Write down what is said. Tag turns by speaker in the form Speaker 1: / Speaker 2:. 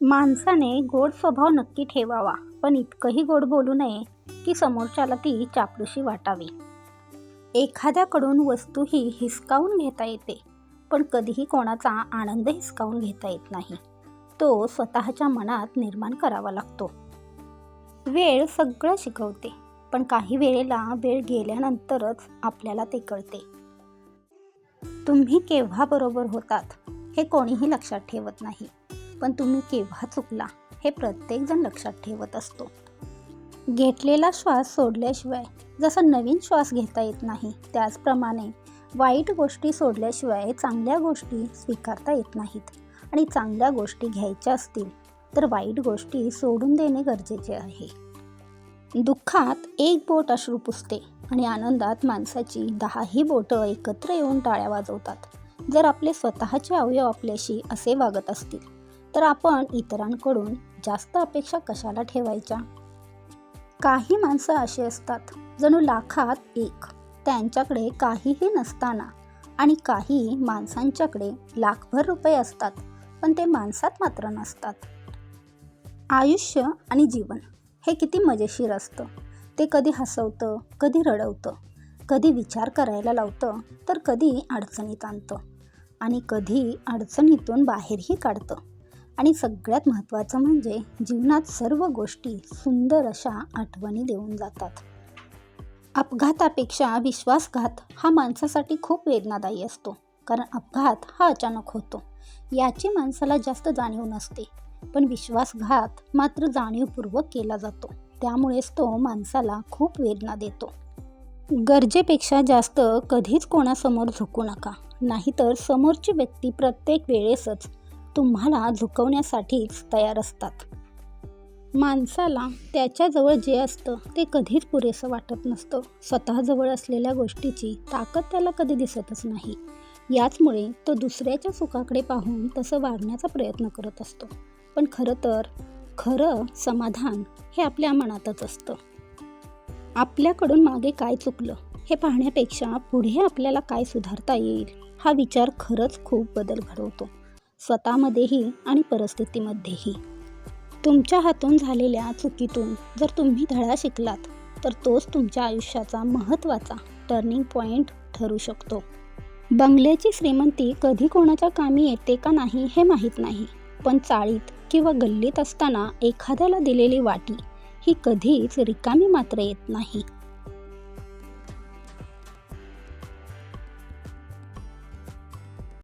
Speaker 1: माणसाने गोड स्वभाव नक्की ठेवावा पण इतकंही गोड बोलू नये की समोरच्याला ती चापलूशी वाटावी. एखाद्याकडून वस्तू ही हिसकावून घेता येते पण कधीही कोणाचा आनंद हिसकावून घेता येत नाही. तो स्वतःच्या मनात निर्माण करावा लागतो. वेळ सगळं शिकवते पण काही वेळेला वेळ गेल्यानंतरच आपल्याला ते कळते. तुम्ही केव्हा बरोबर होतात हे कोणीही लक्षात ठेवत नाही. पण तुम्ही केव्हा चुकला हे प्रत्येकजण लक्षात ठेवत असतो. घेतलेला श्वास सोडल्याशिवाय जसा नवीन श्वास घेता येत नाही त्याचप्रमाणे वाईट गोष्टी सोडल्याशिवाय चांगल्या गोष्टी स्वीकारता येत नाहीत आणि चांगल्या गोष्टी घ्यायच्या असतील तर वाईट गोष्टी सोडून देणे गरजेचे आहे. दुःखात एक बोट अश्रू पुसते आणि आनंदात माणसाची दहाही बोटं एकत्र येऊन टाळ्या वाजवतात. जर आपले स्वतःचे अवयव आपल्याशी असे वागत असतील तर आपण इतरांकडून जास्त अपेक्षा कशाला ठेवायच्या? काही माणसं अशी असतात जणू लाखात एक. त्यांच्याकडे काहीही नसताना आणि काही माणसांच्याकडे लाखभर रुपये असतात पण ते माणसात मात्र नसतात. आयुष्य आणि जीवन हे किती मजेशीर असतं. ते कधी हसवतं कधी रडवतं कधी विचार करायला लावतं तर कधी अडचणीत आणतं आणि कधी अडचणीतून बाहेरही काढतं. आणि सगळ्यात महत्त्वाचं म्हणजे जीवनात सर्व गोष्टी सुंदर अशा आठवणी देऊन जातात. अपघातापेक्षा विश्वासघात हा माणसासाठी खूप वेदनादायी असतो कारण अपघात हा अचानक होतो. याची माणसाला जास्त जाणीव नसते पण विश्वासघात मात्र जाणीवपूर्वक केला जातो. त्यामुळेच तो माणसाला खूप वेदना देतो. गरजेपेक्षा जास्त कधीच कोणासमोर झुकू नका नाहीतर समोरची व्यक्ती प्रत्येक वेळेसच तुम्हाला झुकवण्यासाठीच तयार असतात. माणसाला त्याच्याजवळ जे असतं ते कधीच पुरेसं वाटत नसतं. स्वतःजवळ असलेल्या गोष्टीची ताकद त्याला कधी दिसतच नाही. याचमुळे तो दुसऱ्याच्या सुखाकडे पाहून तसं वागण्याचा प्रयत्न करत असतो. पण खरं तर खरं समाधान हे आपल्या मनातच असतं. आपल्याकडून मागे काय चुकलं हे पाहण्यापेक्षा पुढे आपल्याला काय सुधारता येईल हा विचार खरंच खूप बदल घडवतो. स्वतःमध्येही आणि परिस्थितीमध्येही. तुमच्या हातून झालेल्या चुकीतून जर तुम्ही धडा शिकलात तर तोच तुमच्या आयुष्याचा महत्त्वाचा टर्निंग पॉईंट ठरू शकतो. बंगल्याची श्रीमंती कधी कोणाच्या कामी येते का नाही हे माहीत नाही पण चाळीत किंवा गल्लीत असताना एखाद्याला दिलेली वाटी ही कधीच रिकामी मात्र येत नाही.